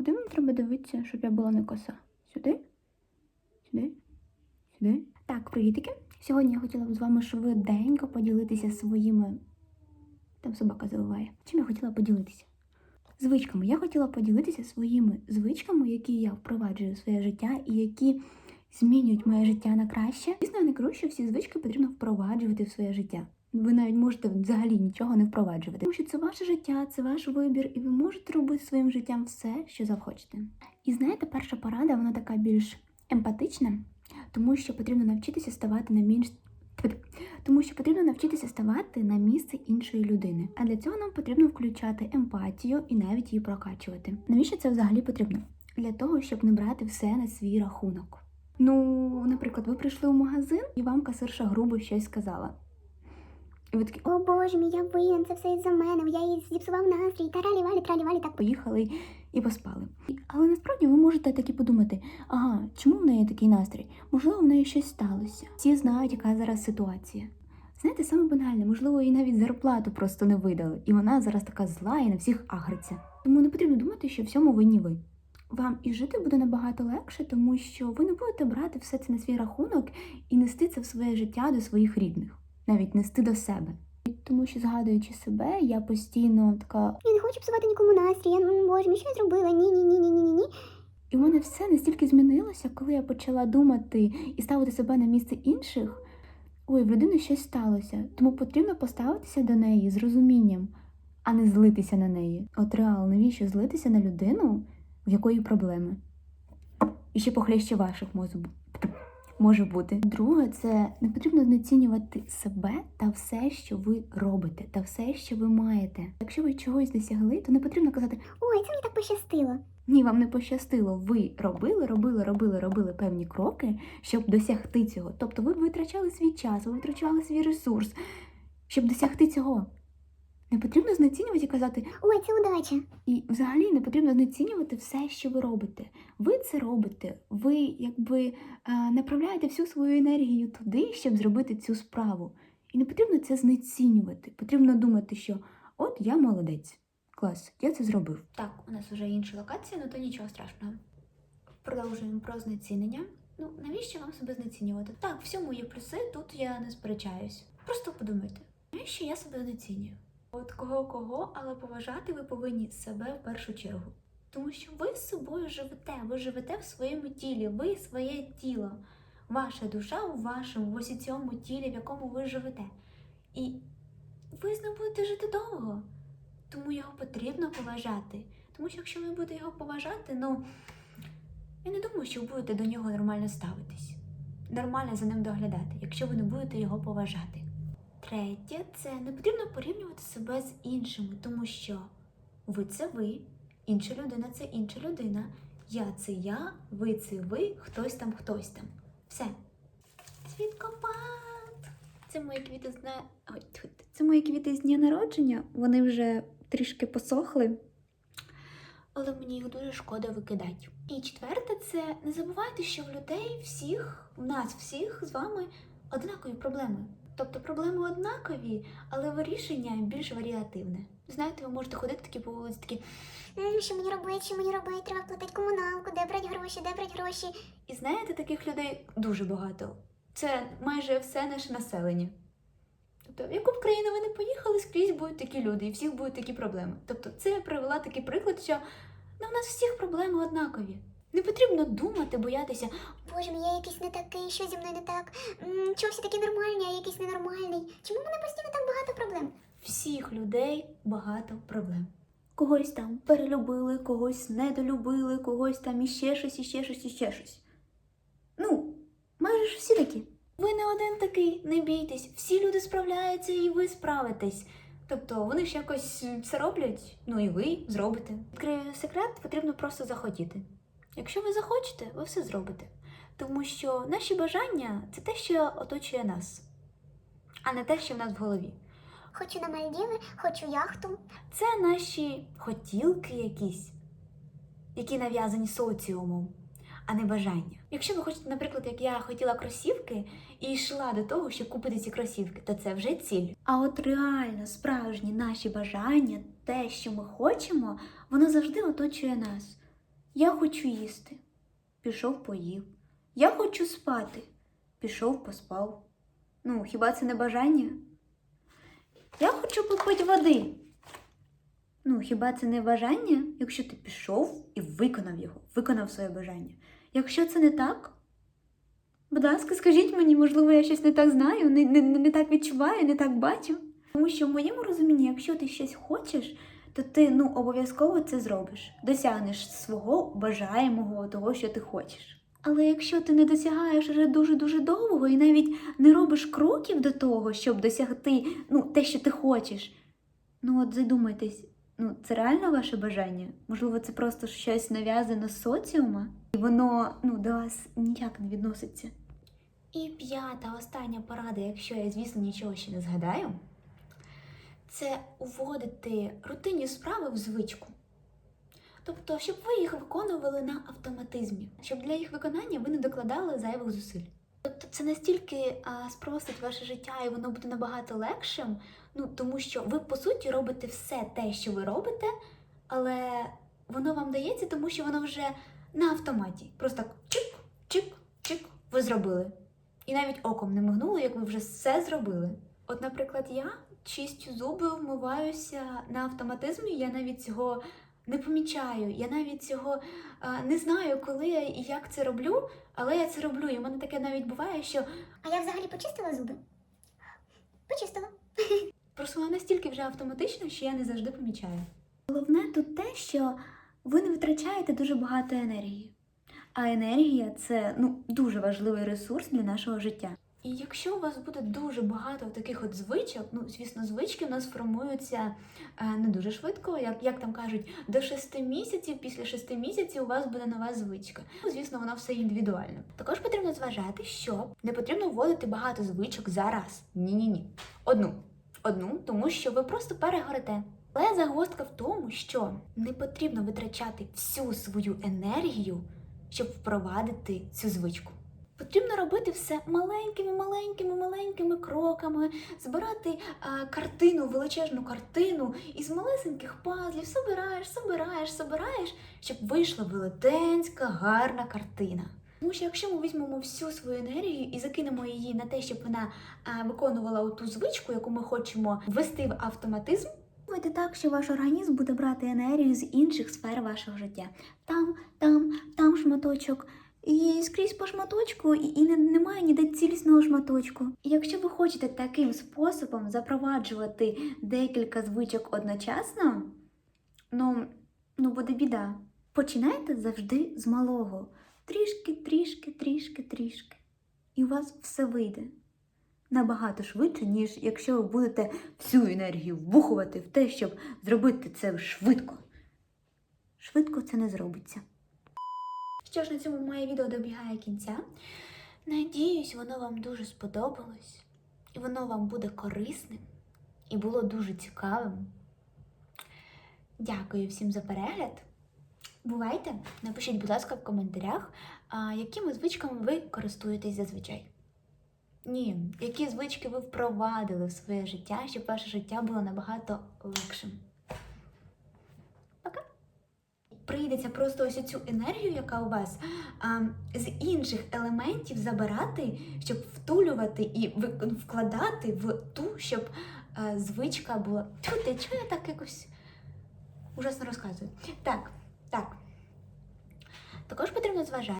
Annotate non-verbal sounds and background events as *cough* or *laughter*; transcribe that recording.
Куди мені треба дивитися, щоб я була не коса? Сюди? Сюди? Сюди? Так, привітики. Сьогодні я хотіла б з вами швиденько поділитися своїми. Там собака завиває. Чим я хотіла поділитися? Звичками. Я хотіла поділитися своїми звичками, які я впроваджую в своє життя і які змінюють моє життя на краще. Звісно, я не кажу, що всі звички потрібно впроваджувати в своє життя. Ви навіть можете взагалі нічого не впроваджувати, тому що це ваше життя, це ваш вибір, і ви можете робити своїм життям все, що захочете. І знаєте, перша порада вона така більш емпатична, тому що потрібно навчитися ставати на місце. Тому що потрібно навчитися ставати на місце іншої людини. А для цього нам потрібно включати емпатію і навіть її прокачувати. Навіщо це взагалі потрібно? Для того, щоб не брати все на свій рахунок. Ну, наприклад, ви прийшли в магазин і вам касирша грубо щось сказала. І ви такі, О боже мій, я винен, це все із-за мене, я їй зіпсував настрій, таралі валі, тралі валі, так поїхали і поспали. Але насправді ви можете таки подумати: ага, чому в неї такий настрій? Можливо, в неї щось сталося. Всі знають, яка зараз ситуація. Знаєте, саме банальне, можливо, їй навіть зарплату просто не видали, і вона зараз така зла і на всіх агриться. Тому не потрібно думати, що всьому винні ви. Вам і жити буде набагато легше, тому що ви не будете брати все це на свій рахунок і нести це в своє життя до своїх рідних, навіть нести до себе. Тому що, згадуючи себе, я постійно така Я не хочу псувати нікому настрій, я, ну, боже мій, що зробила? Ні, ні, ні, ні, ні, ні, ні. І в мене все настільки змінилося, коли я почала думати і ставити себе на місце інших. Ой, в людини щось сталося, тому потрібно поставитися до неї з розумінням, а не злитися на неї. От реал, навіщо злитися на людину, в якої проблеми? І ще похлеще ваших бу- може бути. Друге, це не потрібно знецінювати себе та все, що ви робите, та все, що ви маєте. Якщо ви чогось досягли, то не потрібно казати, Ой, це мені так пощастило. ні, вам не пощастило. Ви робили, робили, робили, робили певні кроки, щоб досягти цього. Тобто ви витрачали свій час, ви витрачали свій ресурс, щоб досягти цього. Не потрібно знецінювати і казати, Ой, це удача. і взагалі не потрібно знецінювати все, що ви робите. Ви це робите. Ви якби е, направляєте всю свою енергію туди, щоб зробити цю справу. І не потрібно це знецінювати. Потрібно думати, що от я молодець. Клас, я це зробив. Так, у нас вже інша локація, ну то нічого страшного. Продовжуємо про знецінення. Ну, навіщо вам себе знецінювати? Так, всьому є плюси, тут я не сперечаюсь. Просто подумайте, навіщо я себе знецінюю? От кого кого, але поважати ви повинні себе в першу чергу. Тому що ви з собою живете, ви живете в своєму тілі, ви своє тіло, ваша душа у вашому, в ось цьому тілі, в якому ви живете. І ви з ним будете жити довго. Тому його потрібно поважати. Тому що якщо ви будете його поважати, ну я не думаю, що ви будете до нього нормально ставитись, нормально за ним доглядати, якщо ви не будете його поважати. Третє, це не потрібно порівнювати себе з іншими, тому що ви це ви, інша людина це інша людина. Я це я, ви це ви, хтось там, хтось там. Все. Цвіткопад! Це мої квіти з дня. Це мої квіти з дня народження. Вони вже трішки посохли. Але мені їх дуже шкода викидати. І четверте, це не забувайте, що в людей всіх, в нас всіх з вами однакові проблеми. Тобто проблеми однакові, але вирішення більш варіативне. Знаєте, ви можете ходити такі по вулиці, такі, Що мені робити, що мені робити, треба платити комуналку, де брати гроші, де брати гроші. і знаєте, таких людей дуже багато. Це майже все наше населення. Тобто, в яку б країну ви не поїхали, скрізь будуть такі люди, і всіх будуть такі проблеми. Тобто, це я привела такий приклад, що ну, в нас всіх проблеми однакові. Не потрібно думати, боятися, Боже мій, я якийсь не такий, що зі мною не так? М, Чого всі такі нормальні, а я якийсь ненормальний? Чому в мене постійно так багато проблем? всіх людей багато проблем. Когось там перелюбили, когось недолюбили, когось там іще щось, іще щось, іще щось. Ну, майже ж всі такі. Ви не один такий, не бійтесь, всі люди справляються і ви справитесь. Тобто вони ж якось це роблять, ну і ви зробите. Відкрию секрет, потрібно просто захотіти. Якщо ви захочете, ви все зробите. Тому що наші бажання це те, що оточує нас, а не те, що в нас в голові. Хочу на Мальдіви, хочу яхту. Це наші хотілки якісь, які нав'язані соціумом, а не бажання. Якщо ви хочете, наприклад, як я хотіла кросівки і йшла до того, щоб купити ці кросівки, то це вже ціль. А от реально справжні наші бажання, те, що ми хочемо, воно завжди оточує нас. Я хочу їсти. Пішов поїв. Я хочу спати. Пішов поспав. Ну, хіба це не бажання? Я хочу попити води. Ну, хіба це не бажання, якщо ти пішов і виконав його, виконав своє бажання. Якщо це не так, будь ласка, скажіть мені, можливо, я щось не так знаю, не, не, не так відчуваю, не так бачу. Тому що в моєму розумінні, якщо ти щось хочеш, то ти ну, обов'язково це зробиш. Досягнеш свого бажаємого того, що ти хочеш. Але якщо ти не досягаєш вже дуже-дуже довго і навіть не робиш кроків до того, щоб досягти ну, те, що ти хочеш, ну от задумайтесь, ну це реально ваше бажання? Можливо, це просто щось нав'язане з соціума, і воно ну, до вас ніяк не відноситься. І п'ята остання порада, якщо я, звісно, нічого ще не згадаю, це уводити рутинні справи в звичку. Тобто, щоб ви їх виконували на автоматизмі, щоб для їх виконання ви не докладали зайвих зусиль. Тобто це настільки а, спростить ваше життя і воно буде набагато легшим, ну тому що ви по суті робите все те, що ви робите, але воно вам дається, тому що воно вже на автоматі. Просто так чик, чик, чик, ви зробили. І навіть оком не мигнуло, як ви вже все зробили. От, наприклад, я чистю зуби, вмиваюся на автоматизмі, я навіть цього не помічаю. Я навіть цього а, не знаю, коли я і як це роблю, але я це роблю. І в мене таке навіть буває, що А я взагалі почистила зуби? Почистила. *laughs* просто воно настільки вже автоматично, що я не завжди помічаю. Головне тут те, що ви не витрачаєте дуже багато енергії. А енергія це ну, дуже важливий ресурс для нашого життя. І якщо у вас буде дуже багато таких от звичок, ну звісно, звички у нас формуються е, не дуже швидко, як, як там кажуть, до 6 місяців, після 6 місяців у вас буде нова звичка. Ну, звісно, воно все індивідуально. Також потрібно зважати, що не потрібно вводити багато звичок зараз. Ні-ні ні. Одну. Одну, тому що ви просто перегорите. Але загвоздка в тому, що не потрібно витрачати всю свою енергію, щоб впровадити цю звичку. Потрібно робити все маленькими, маленькими, маленькими кроками, збирати а, картину, величезну картину із малесеньких пазлів, собираєш, собираєш, собираєш, щоб вийшла велетенська, гарна картина. Тому що якщо ми візьмемо всю свою енергію і закинемо її на те, щоб вона а, виконувала ту звичку, яку ми хочемо ввести в автоматизм, Думайте так, що ваш організм буде брати енергію з інших сфер вашого життя. Там, там, там шматочок. І скрізь по шматочку, і, і не, немає ніде цілісного шматочку. І якщо ви хочете таким способом запроваджувати декілька звичок одночасно, ну, ну буде біда. Починайте завжди з малого. Трішки, трішки, трішки, трішки. І у вас все вийде. Набагато швидше, ніж якщо ви будете всю енергію вбухувати в те, щоб зробити це швидко. Швидко це не зробиться. Що ж на цьому моє відео добігає кінця. Надіюсь, воно вам дуже сподобалось, і воно вам буде корисним і було дуже цікавим. Дякую всім за перегляд. Бувайте! Напишіть, будь ласка, в коментарях, якими звичками ви користуєтесь зазвичай. Ні, які звички ви впровадили в своє життя, щоб ваше життя було набагато легшим. Прийдеться просто ось цю енергію, яка у вас з інших елементів забирати, щоб втулювати і вкладати в ту, щоб а, звичка була. Тьфу ти, чого я так якось ужасно розказую? Так, так. Також потрібно зважати.